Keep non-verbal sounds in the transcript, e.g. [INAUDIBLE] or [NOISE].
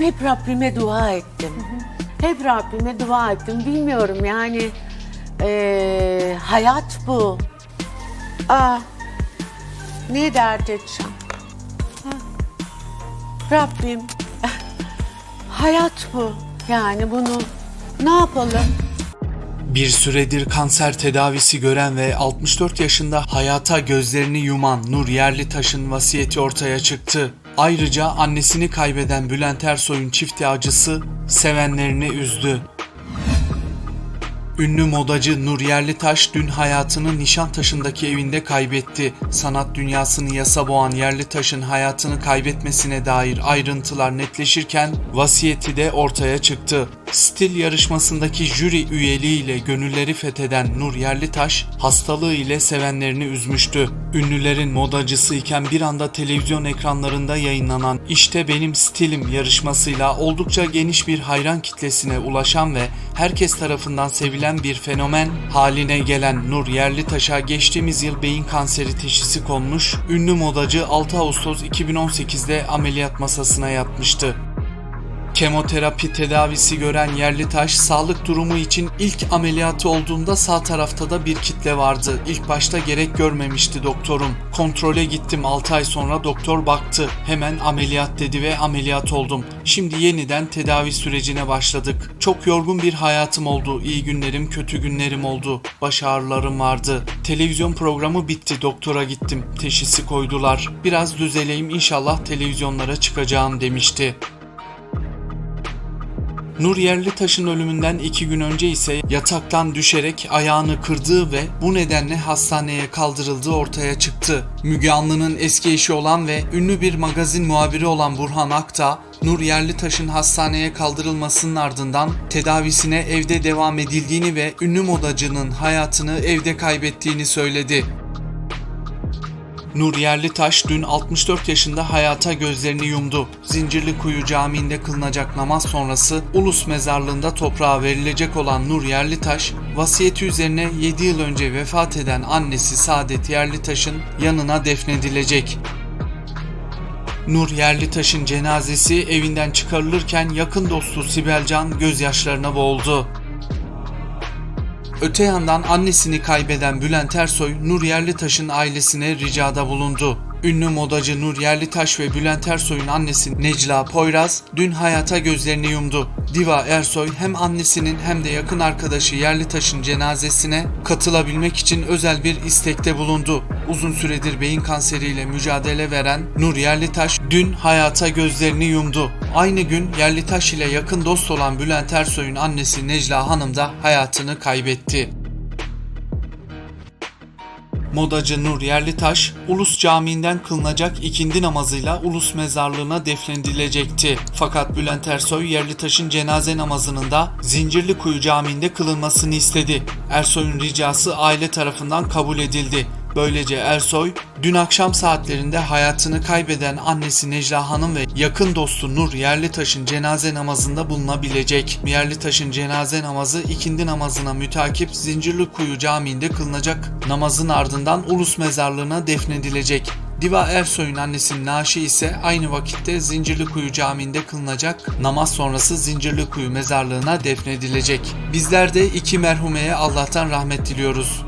hep Rabbime dua ettim. Hep Rabbime dua ettim. Bilmiyorum yani eee, hayat bu. Aa, ne dert edeceğim? Ha. Rabbim [LAUGHS] hayat bu. Yani bunu ne yapalım? Bir süredir kanser tedavisi gören ve 64 yaşında hayata gözlerini yuman Nur Yerlitaş'ın vasiyeti ortaya çıktı. Ayrıca annesini kaybeden Bülent Ersoy'un çifti acısı sevenlerini üzdü. Ünlü modacı Nur Yerlitaş dün hayatını Nişantaşı'ndaki evinde kaybetti. Sanat dünyasını yasa boğan Yerlitaş'ın hayatını kaybetmesine dair ayrıntılar netleşirken vasiyeti de ortaya çıktı. Stil yarışmasındaki jüri üyeliğiyle gönülleri fetheden Nur Yerlitaş hastalığı ile sevenlerini üzmüştü. Ünlülerin modacısı iken bir anda televizyon ekranlarında yayınlanan İşte Benim Stilim yarışmasıyla oldukça geniş bir hayran kitlesine ulaşan ve herkes tarafından sevilen bir fenomen haline gelen Nur Yerlitaş'a geçtiğimiz yıl beyin kanseri teşhisi konmuş, ünlü modacı 6 Ağustos 2018'de ameliyat masasına yatmıştı. Kemoterapi tedavisi gören Yerlitaş sağlık durumu için ilk ameliyatı olduğunda sağ tarafta da bir kitle vardı. İlk başta gerek görmemişti doktorum. Kontrole gittim 6 ay sonra doktor baktı. Hemen ameliyat dedi ve ameliyat oldum. Şimdi yeniden tedavi sürecine başladık. Çok yorgun bir hayatım oldu. İyi günlerim, kötü günlerim oldu. Baş ağrılarım vardı. Televizyon programı bitti. Doktora gittim. Teşhisi koydular. Biraz düzeleyim inşallah televizyonlara çıkacağım demişti. Nur Yerlitaş'ın ölümünden iki gün önce ise yataktan düşerek ayağını kırdığı ve bu nedenle hastaneye kaldırıldığı ortaya çıktı. Müge Anlı'nın eski eşi olan ve ünlü bir magazin muhabiri olan Burhan Akta, Nur Yerlitaş'ın hastaneye kaldırılmasının ardından tedavisine evde devam edildiğini ve ünlü modacının hayatını evde kaybettiğini söyledi. Nur Yerlitaş dün 64 yaşında hayata gözlerini yumdu. Zincirlikuyu Camii'nde kılınacak namaz sonrası Ulus Mezarlığı'nda toprağa verilecek olan Nur Yerlitaş, vasiyeti üzerine 7 yıl önce vefat eden annesi Saadet Yerlitaş'ın yanına defnedilecek. Nur Yerlitaş'ın cenazesi evinden çıkarılırken yakın dostu Sibel Can gözyaşlarına boğuldu. Öte yandan annesini kaybeden Bülent Ersoy, Nur Yerlitaş'ın ailesine ricada bulundu. Ünlü modacı Nur Yerlitaş ve Bülent Ersoy'un annesi Necla Poyraz dün hayata gözlerini yumdu. Diva Ersoy hem annesinin hem de yakın arkadaşı Yerlitaş'ın cenazesine katılabilmek için özel bir istekte bulundu. Uzun süredir beyin kanseriyle mücadele veren Nur Yerlitaş dün hayata gözlerini yumdu. Aynı gün Yerlitaş ile yakın dost olan Bülent Ersoy'un annesi Necla Hanım da hayatını kaybetti. Modacı Nur Yerlitaş, Ulus Camii'nden kılınacak ikindi namazıyla Ulus Mezarlığı'na defnedilecekti. Fakat Bülent Ersoy Yerlitaş'ın cenaze namazının da Zincirlikuyu Camii'nde kılınmasını istedi. Ersoy'un ricası aile tarafından kabul edildi. Böylece Ersoy, dün akşam saatlerinde hayatını kaybeden annesi Necla Hanım ve yakın dostu Nur Yerlitaş'ın cenaze namazında bulunabilecek. Yerlitaş'ın cenaze namazı ikindi namazına mütakip Zincirlikuyu Camii'nde kılınacak namazın ardından Ulus Mezarlığı'na defnedilecek. Diva Ersoy'un annesi Naşi ise aynı vakitte Zincirlikuyu Camii'nde kılınacak namaz sonrası Zincirlikuyu mezarlığına defnedilecek. Bizler de iki merhumeye Allah'tan rahmet diliyoruz.